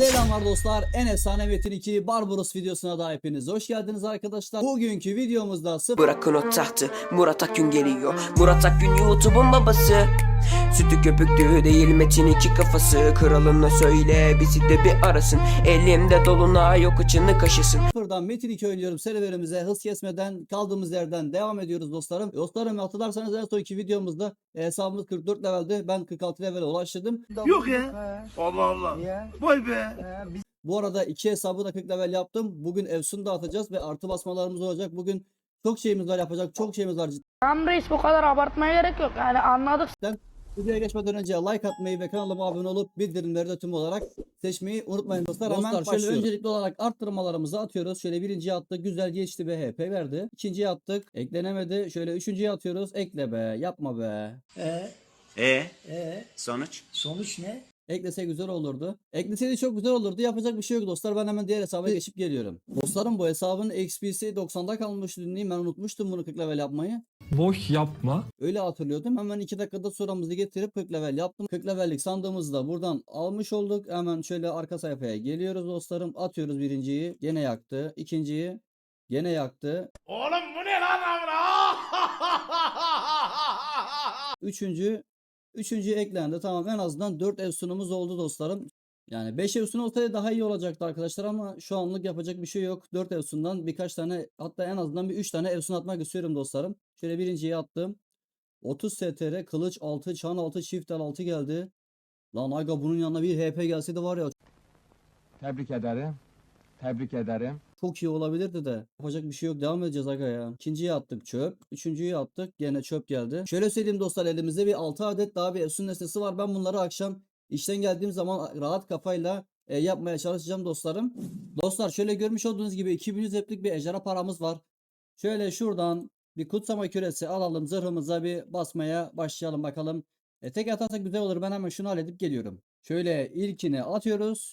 Selamlar dostlar. En efsane Metin 2 Barbaros videosuna da hepiniz hoş geldiniz arkadaşlar. Bugünkü videomuzda sıfır Bırakın o tahtı Murat Akgün geliyor Murat Akgün YouTube'un babası Sütü köpüklü değil Metin iki kafası Kralına söyle bizi de bir arasın Elimde dolunay yok içini kaşısın sıfırdan Metin 2 oynuyorum serverimize hız kesmeden kaldığımız yerden devam ediyoruz dostlarım. Dostlarım hatırlarsanız en sonki videomuzda e, hesabımız 44 levelde ben 46 levele ulaştım. Yok ya. Allah Allah. Vay be. Bu arada iki hesabı da 40 level yaptım. Bugün Efsun dağıtacağız ve artı basmalarımız olacak. Bugün çok şeyimiz var yapacak çok şeyimiz var Tamam reis bu kadar abartmaya gerek yok. Yani anladık. Videoya geçmeden önce like atmayı ve kanalıma abone olup bildirimleri de tüm olarak seçmeyi unutmayın dostlar. Hemen şöyle öncelikli olarak arttırmalarımızı atıyoruz. Şöyle birinciye attık. Güzel geçti be HP verdi. İkinciye attık. Eklenemedi. Şöyle üçüncüye atıyoruz. Ekle be. Yapma be. E, E e, sonuç? sonuç ne? Eklese güzel olurdu. Ekleseydi çok güzel olurdu. Yapacak bir şey yok dostlar. Ben hemen diğer hesaba geçip geliyorum. Dostlarım bu hesabın XP'si 90'da kalmıştı dinleyin. Ben unutmuştum bunu 40 level yapmayı. Boş yapma. Öyle hatırlıyordum. Hemen 2 dakikada suramızı getirip 40 level yaptım. 40 levellik sandığımızı da buradan almış olduk. Hemen şöyle arka sayfaya geliyoruz dostlarım. Atıyoruz birinciyi. Gene yaktı. İkinciyi. Gene yaktı. Oğlum bu ne lan Üçüncü. Üçüncü eklendi. Tamam en azından 4 ev sunumuz oldu dostlarım. Yani 5 ev sunu olsaydı daha iyi olacaktı arkadaşlar ama şu anlık yapacak bir şey yok. 4 ev sundan birkaç tane hatta en azından bir 3 tane ev sun atmak istiyorum dostlarım. Şöyle birinciyi attım. 30 STR kılıç 6 çan 6 çift el 6 geldi. Lan aga bunun yanına bir HP gelseydi var ya Tebrik ederim. Tebrik ederim. Çok iyi olabilirdi de. Yapacak bir şey yok. Devam edeceğiz aga ya. İkinciyi attık çöp. Üçüncüyü attık. Gene çöp geldi. Şöyle söyleyeyim dostlar elimizde bir 6 adet daha bir efsun nesnesi var. Ben bunları akşam işten geldiğim zaman rahat kafayla e, yapmaya çalışacağım dostlarım. Dostlar şöyle görmüş olduğunuz gibi 2100 eplik bir ejderha paramız var. Şöyle şuradan bir kutsama küresi alalım. Zırhımıza bir basmaya başlayalım bakalım. E, tek atarsak güzel olur. Ben hemen şunu halledip geliyorum. Şöyle ilkini atıyoruz.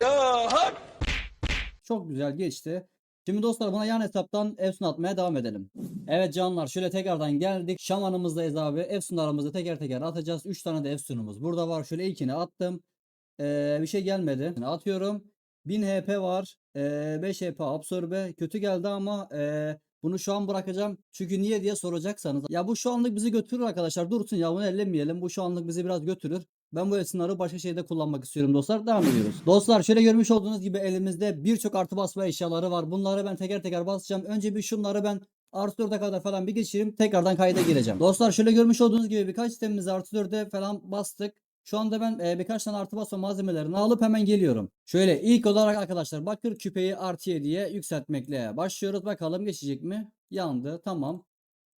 Çok güzel geçti. Şimdi dostlar buna yan hesaptan Efsun atmaya devam edelim. Evet canlar şöyle tekrardan geldik. Şamanımızdayız abi. Efsunlarımızı teker teker atacağız. 3 tane de Efsunumuz. Burada var. Şöyle ilkini attım. Ee, bir şey gelmedi. Atıyorum. 1000 HP var. Ee, 5 HP absorbe. Kötü geldi ama ee, bunu şu an bırakacağım. Çünkü niye diye soracaksanız. Ya bu şu anlık bizi götürür arkadaşlar. Dursun ya bunu ellemeyelim. Bu şu anlık bizi biraz götürür. Ben bu esinleri başka şeyde kullanmak istiyorum dostlar. Devam ediyoruz. Dostlar şöyle görmüş olduğunuz gibi elimizde birçok artı basma eşyaları var. Bunları ben teker teker basacağım. Önce bir şunları ben artı 4'e kadar falan bir geçireyim. Tekrardan kayda gireceğim. Dostlar şöyle görmüş olduğunuz gibi birkaç sistemimizi artı 4'e falan bastık. Şu anda ben e, birkaç tane artı basma malzemelerini alıp hemen geliyorum. Şöyle ilk olarak arkadaşlar bakır küpeyi artı 7'ye yükseltmekle başlıyoruz. Bakalım geçecek mi? Yandı. Tamam.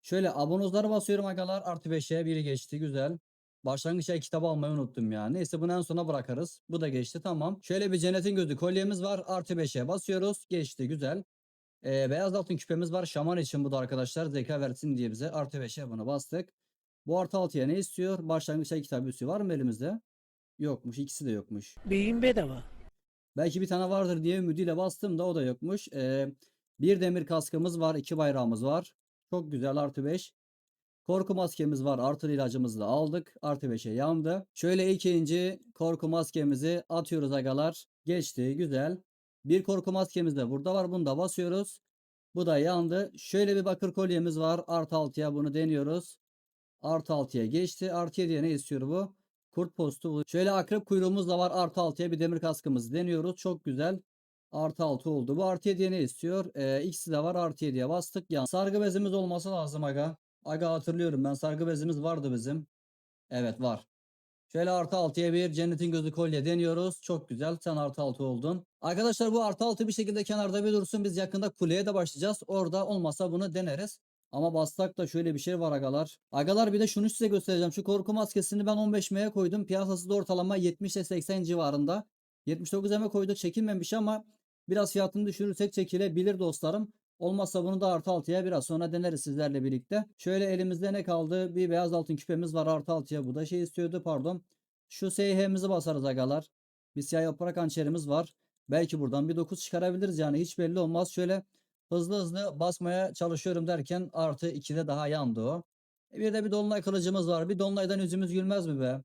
Şöyle abonozları basıyorum agalar. Artı 5'e biri geçti. Güzel. Başlangıç ay kitabı almayı unuttum ya. Neyse bunu en sona bırakarız. Bu da geçti tamam. Şöyle bir cennetin gözü kolyemiz var. Artı 5'e basıyoruz. Geçti güzel. Ee, beyaz altın küpemiz var. Şaman için bu da arkadaşlar. Zeka versin diye bize. Artı 5'e bunu bastık. Bu artı 6'ya ne istiyor? Başlangıç ay kitabı üstü var mı elimizde? Yokmuş. ikisi de yokmuş. Beyin bedava. Belki bir tane vardır diye ümidiyle bastım da o da yokmuş. Ee, bir demir kaskımız var. iki bayrağımız var. Çok güzel artı 5. Korku maskemiz var. Artı ilacımızı da aldık. Artı 5'e yandı. Şöyle ikinci korku maskemizi atıyoruz agalar. Geçti. Güzel. Bir korku maskemiz de burada var. Bunu da basıyoruz. Bu da yandı. Şöyle bir bakır kolyemiz var. Artı 6'ya bunu deniyoruz. Artı 6'ya geçti. Artı 7'ye ne istiyor bu? Kurt postu. Şöyle akrep kuyruğumuz da var. Artı 6'ya bir demir kaskımızı deniyoruz. Çok güzel. Artı 6 oldu. Bu artı 7'ye ne istiyor? Ee, ikisi de var. Artı 7'ye bastık. Yani sargı bezimiz olması lazım aga. Aga hatırlıyorum ben. Sargı bezimiz vardı bizim. Evet var. Şöyle artı 6'ya bir cennetin gözü kolye deniyoruz. Çok güzel. Sen artı 6 oldun. Arkadaşlar bu artı 6 bir şekilde kenarda bir dursun. Biz yakında kuleye de başlayacağız. Orada olmasa bunu deneriz. Ama bastak da şöyle bir şey var agalar. Agalar bir de şunu size göstereceğim. Şu korku maskesini ben 15M'ye koydum. Piyasası da ortalama 70 ile 80 civarında. 79 M'e koyduk çekilmemiş ama biraz fiyatını düşürürsek çekilebilir dostlarım. Olmazsa bunu da artı 6'ya biraz sonra deneriz sizlerle birlikte. Şöyle elimizde ne kaldı? Bir beyaz altın küpemiz var artı 6'ya. Bu da şey istiyordu pardon. Şu SH'mizi basarız agalar. Bir siyah yaprak hançerimiz var. Belki buradan bir 9 çıkarabiliriz yani hiç belli olmaz. Şöyle hızlı hızlı basmaya çalışıyorum derken artı 2'de daha yandı o. E Bir de bir dolunay kılıcımız var. Bir dolunaydan yüzümüz gülmez mi be?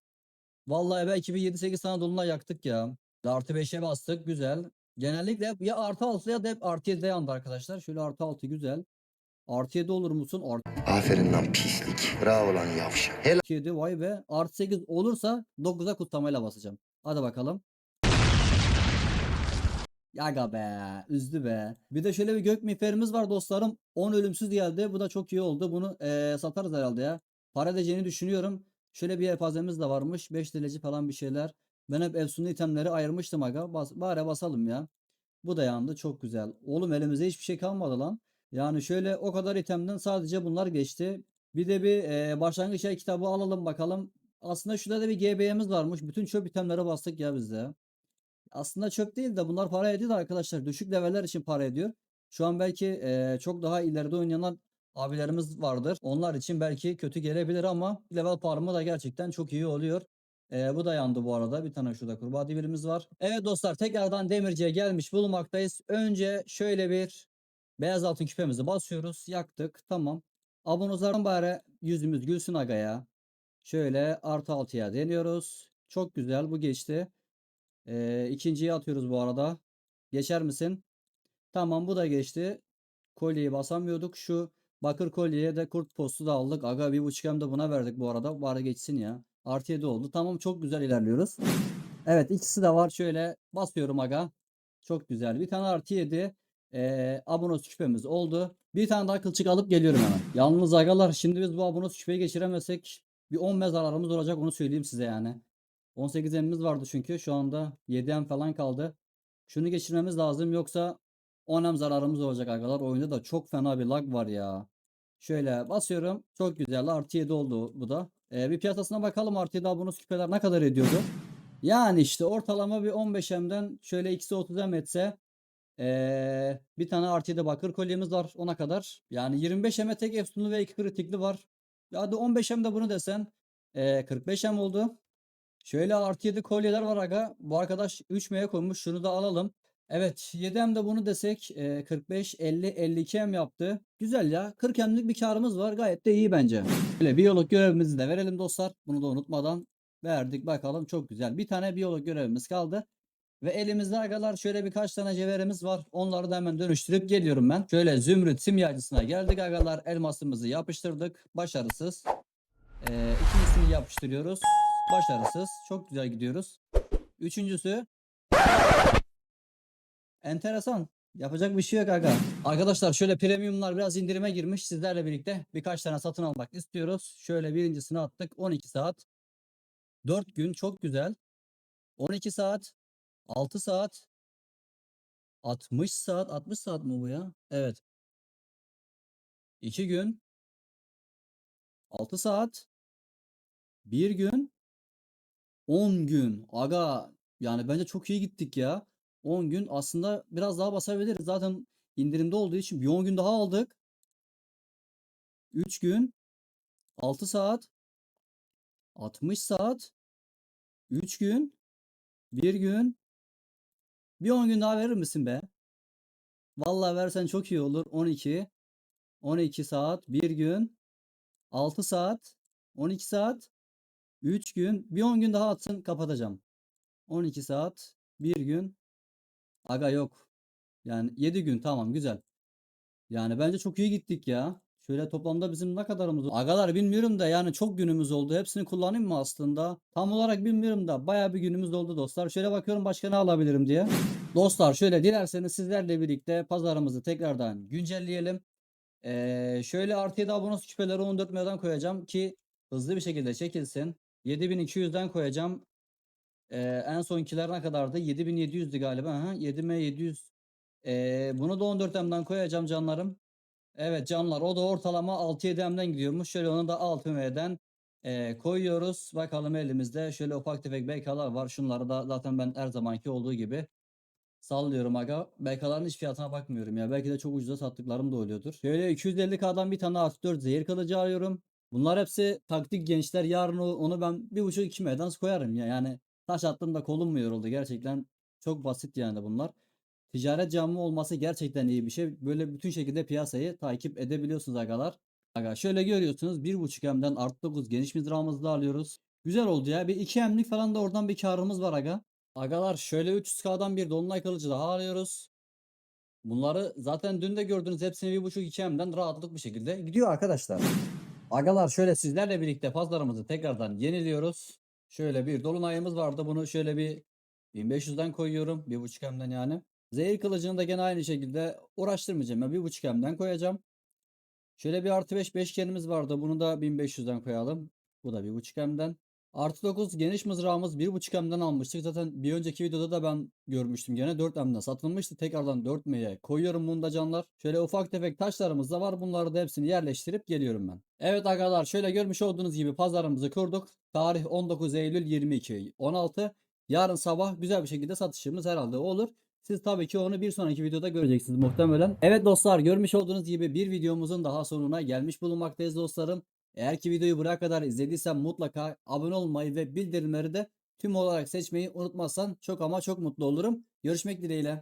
Vallahi belki bir 7-8 tane dolunay yaktık ya. Artı 5'e bastık. Güzel. Genellikle hep ya artı 6 ya da hep artı 7'de yandı arkadaşlar. Şöyle artı 6 güzel. Artı 7 olur musun? Artı Aferin lan pislik. Bravo lan yavşak. Helal 7 vay be. Artı 8 olursa 9'a kutlamayla basacağım. Hadi bakalım. Yaga be. Üzdü be. Bir de şöyle bir gök miğferimiz var dostlarım. 10 ölümsüz geldi. Bu da çok iyi oldu. Bunu eee, satarız herhalde ya. Para edeceğini düşünüyorum. Şöyle bir yelpazemiz de varmış. 5 dileci falan bir şeyler. Ben hep efsunlu itemleri ayırmıştım aga. Bas, bari basalım ya. Bu da yandı. Çok güzel. Oğlum elimizde hiçbir şey kalmadı lan. Yani şöyle o kadar itemden sadece bunlar geçti. Bir de bir e, başlangıç ay kitabı alalım bakalım. Aslında şurada da bir GB'miz varmış. Bütün çöp itemlere bastık ya biz de. Aslında çöp değil de bunlar para ediyor da arkadaşlar. Düşük leveller için para ediyor. Şu an belki e, çok daha ileride oynayan abilerimiz vardır. Onlar için belki kötü gelebilir ama level farmı da gerçekten çok iyi oluyor. E, bu da yandı bu arada. Bir tane şurada kurbağa divirimiz var. Evet dostlar tekrardan demirciye gelmiş bulunmaktayız. Önce şöyle bir beyaz altın küpemizi basıyoruz. Yaktık. Tamam. Abonozlardan bari yüzümüz gülsün aga ya. Şöyle artı 6'ya deniyoruz. Çok güzel bu geçti. Ee, ikinciyi atıyoruz bu arada. Geçer misin? Tamam bu da geçti. Kolyeyi basamıyorduk. Şu bakır kolyeye de kurt postu da aldık. Aga bir buçuk hem de buna verdik bu arada. Bari geçsin ya. Artı 7 oldu. Tamam çok güzel ilerliyoruz. Evet ikisi de var. Şöyle basıyorum aga. Çok güzel. Bir tane artı 7 eee abonos küpemiz oldu. Bir tane daha kılçık alıp geliyorum hemen. Yalnız agalar şimdi biz bu abonos küpeyi geçiremezsek bir 10 mezarlarımız olacak onu söyleyeyim size yani. 18 emimiz vardı çünkü şu anda 7 em falan kaldı. Şunu geçirmemiz lazım yoksa 10 em zararımız olacak agalar. Oyunda da çok fena bir lag var ya. Şöyle basıyorum. Çok güzel. Artı 7 oldu bu da. Ee, bir piyasasına bakalım artı 7 abonos küpeler ne kadar ediyordu. Yani işte ortalama bir 15 emden şöyle ikisi 30 em etse ee, bir tane 7 bakır kolyemiz var ona kadar. Yani 25 eme tek efsunlu ve 2 kritikli var. Ya hadi 15 em de bunu desen ee, 45 em oldu. Şöyle 7 kolyeler var aga. Bu arkadaş 3 M'ye koymuş. Şunu da alalım. Evet 7 em de bunu desek ee, 45, 50, 52 em yaptı. Güzel ya. 40 emlik bir karımız var. Gayet de iyi bence. Böyle biyolog görevimizi de verelim dostlar. Bunu da unutmadan verdik bakalım. Çok güzel. Bir tane biyolog görevimiz kaldı. Ve elimizde agalar şöyle birkaç tane cevherimiz var. Onları da hemen dönüştürüp geliyorum ben. Şöyle zümrüt simyacısına geldik agalar. Elmasımızı yapıştırdık. Başarısız. Ee, ikincisini yapıştırıyoruz. Başarısız. Çok güzel gidiyoruz. Üçüncüsü. Enteresan. Yapacak bir şey yok aga. Arkadaşlar şöyle premiumlar biraz indirime girmiş. Sizlerle birlikte birkaç tane satın almak istiyoruz. Şöyle birincisini attık. 12 saat. 4 gün çok güzel. 12 saat. 6 saat. 60 saat. 60 saat mi bu ya? Evet. 2 gün. 6 saat. 1 gün. 10 gün. Aga yani bence çok iyi gittik ya. 10 gün aslında biraz daha basabiliriz. Zaten indirimde olduğu için bir 10 gün daha aldık. 3 gün. 6 saat. 60 saat. 3 gün. 1 gün. Bir 10 gün daha verir misin be? Vallahi versen çok iyi olur. 12. 12 saat. 1 gün. 6 saat. 12 saat. 3 gün. Bir 10 gün daha atsın kapatacağım. 12 saat. 1 gün. Aga yok. Yani 7 gün tamam güzel. Yani bence çok iyi gittik ya. Şöyle toplamda bizim ne kadarımız oldu? Agalar bilmiyorum da yani çok günümüz oldu. Hepsini kullanayım mı aslında? Tam olarak bilmiyorum da bayağı bir günümüz oldu dostlar. Şöyle bakıyorum başka ne alabilirim diye. Dostlar şöyle dilerseniz sizlerle birlikte pazarımızı tekrardan güncelleyelim. Ee, şöyle artı 7 abonos küpeleri 14 milyodan koyacağım ki hızlı bir şekilde çekilsin. 7200'den koyacağım. Ee, en sonkiler ne kadardı? 7700'dü galiba. Ha, 7M700. Ee, bunu da 14M'den koyacağım canlarım. Evet canlar o da ortalama 6-7M'den gidiyormuş. Şöyle onu da 6M'den e, koyuyoruz. Bakalım elimizde şöyle ufak tefek BK'lar var. Şunları da zaten ben her zamanki olduğu gibi sallıyorum aga. BK'ların hiç fiyatına bakmıyorum ya. Belki de çok ucuza sattıklarım da oluyordur. Şöyle 250K'dan bir tane artı 4 zehir kılıcı arıyorum. Bunlar hepsi taktik gençler. Yarın onu ben 1.5-2 M'den koyarım ya. Yani taş attığımda kolum mu yoruldu? Gerçekten çok basit yani bunlar. Ticaret camı olması gerçekten iyi bir şey. Böyle bütün şekilde piyasayı takip edebiliyorsunuz agalar. Aga şöyle görüyorsunuz 1.5 M'den artı 9 geniş mizrağımızı da alıyoruz. Güzel oldu ya. Bir 2 M'lik falan da oradan bir karımız var aga. Agalar şöyle 300k'dan bir dolunay kılıcı daha alıyoruz. Bunları zaten dün de gördünüz hepsini 1.5-2 M'den rahatlık bir şekilde gidiyor arkadaşlar. Agalar şöyle sizlerle birlikte pazarımızı tekrardan yeniliyoruz. Şöyle bir dolunayımız vardı. Bunu şöyle bir 1500'den koyuyorum. 1.5 M'den yani. Zehir kılıcını da gene aynı şekilde uğraştırmayacağım. Ben 1.5 M'den koyacağım. Şöyle bir artı 5 beşgenimiz vardı. Bunu da 1500'den koyalım. Bu da 1.5 M'den. Artı 9 geniş mızrağımız 1.5 M'den almıştık. Zaten bir önceki videoda da ben görmüştüm gene 4 M'den satılmıştı. Tekrardan 4 M'ye koyuyorum bunu da canlar. Şöyle ufak tefek taşlarımız da var. Bunları da hepsini yerleştirip geliyorum ben. Evet agalar şöyle görmüş olduğunuz gibi pazarımızı kurduk. Tarih 19 Eylül 22 16. Yarın sabah güzel bir şekilde satışımız herhalde olur. Siz tabii ki onu bir sonraki videoda göreceksiniz muhtemelen. Evet dostlar görmüş olduğunuz gibi bir videomuzun daha sonuna gelmiş bulunmaktayız dostlarım. Eğer ki videoyu buraya kadar izlediysen mutlaka abone olmayı ve bildirimleri de tüm olarak seçmeyi unutmazsan çok ama çok mutlu olurum. Görüşmek dileğiyle.